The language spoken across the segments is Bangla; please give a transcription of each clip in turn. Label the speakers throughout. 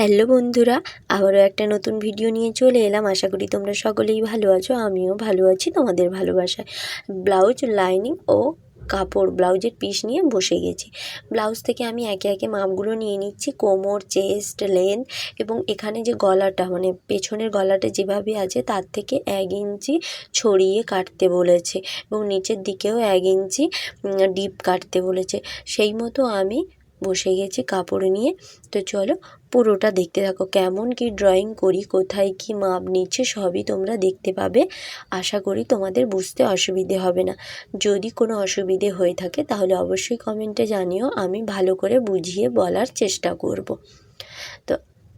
Speaker 1: হ্যালো বন্ধুরা, আবারও একটা নতুন ভিডিও নিয়ে চলে এলাম। আশা করি তোমরা সকলেই ভালো আছো, আমিও ভালো আছি তোমাদের ভালোবাসায়। ব্লাউজ লাইনিং ও কাপড়, ব্লাউজের পিস নিয়ে বসে গেছি। ব্লাউজ থেকে আমি একে একে মাপগুলো নিয়ে নিচ্ছি, কোমর চেস্ট লেন্থ এবং এখানে যে গলাটা মানে পেছনের গলাটা যেভাবে আছে, তার থেকে এক ইঞ্চি ছড়িয়ে কাটতে বলেছে এবং নিচের দিকেও এক ইঞ্চি ডিপ কাটতে বলেছে। সেই মতো আমি বসে গেছি কাপড় নিয়ে। তো চলো পুরোটা দেখতে থাকো, কেমন কি ড্রয়িং করি, কোথায় কি মাপ নিচ্ছে সবই তোমরা দেখতে পাবে। আশা করি তোমাদের বুঝতে অসুবিধে হবে না। যদি কোনো অসুবিধে হয়ে থাকে তাহলে অবশ্যই কমেন্টে জানিও, আমি ভালো করে বুঝিয়ে বলার চেষ্টা করব। তো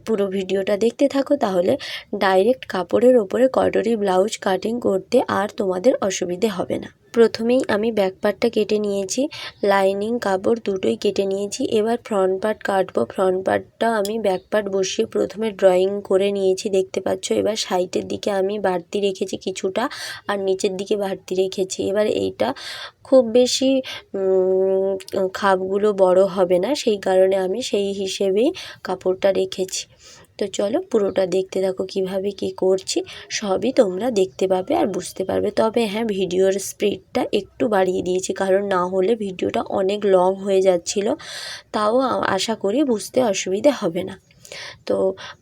Speaker 1: পুরো ভিডিওটা দেখতে থাকো, তাহলে ডাইরেক্ট কাপড়ের ওপরে কটরি ব্লাউজ কাটিং করতে আর তোমাদের অসুবিধে হবে না। প্রথমেই আমি ব্যাক পার্টটা কেটে নিয়েছি, লাইনিং কাপড় দুটোই কেটে নিয়েছি, এবার ফ্রন্ট পার্ট কাটবো। ফ্রন্ট পার্টটা আমি ব্যাক পার্ট বসিয়ে প্রথমে ড্রয়িং করে নিয়েছি, দেখতে পাচ্ছ? এবার সাইডের দিকে আমি বাড়তি রেখেছি কিছুটা আর নিচের দিকে বাড়তি রেখেছি। এবার এইটা খুব বেশি খাপগুলো বড় হবে না, সেই কারণে আমি সেই হিসেবেই কাপড়টা রেখেছি। তো চলো পুরোটা দেখতে থাকো কীভাবে কি করছি। সবই তোমরা দেখতে পাবে আর বুঝতে পারবে। তবে হ্যাঁ ভিডিওর স্পিডটা একটু বাড়িয়ে দিয়েছি, কারণ না হলে ভিডিওটা অনেক লং হয়ে যাচ্ছিল। তাও আশা করি বুঝতে অসুবিধে হবে না। তো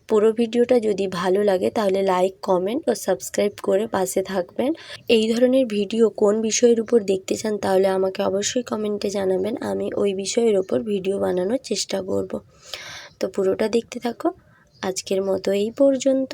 Speaker 1: পুরো ভিডিওটা যদি ভালো লাগে তাহলে লাইক কমেন্ট ও সাবস্ক্রাইব করে পাশে থাকবেন। এই ধরনের ভিডিও কোন বিষয়ের উপর দেখতে চান তাহলে আমাকে অবশ্যই কমেন্টে জানাবেন। আমি ওই বিষয়ের ওপর ভিডিও বানানোর চেষ্টা করব। তো পুরোটা দেখতে থাকো। আজকের মতো এই পর্যন্ত।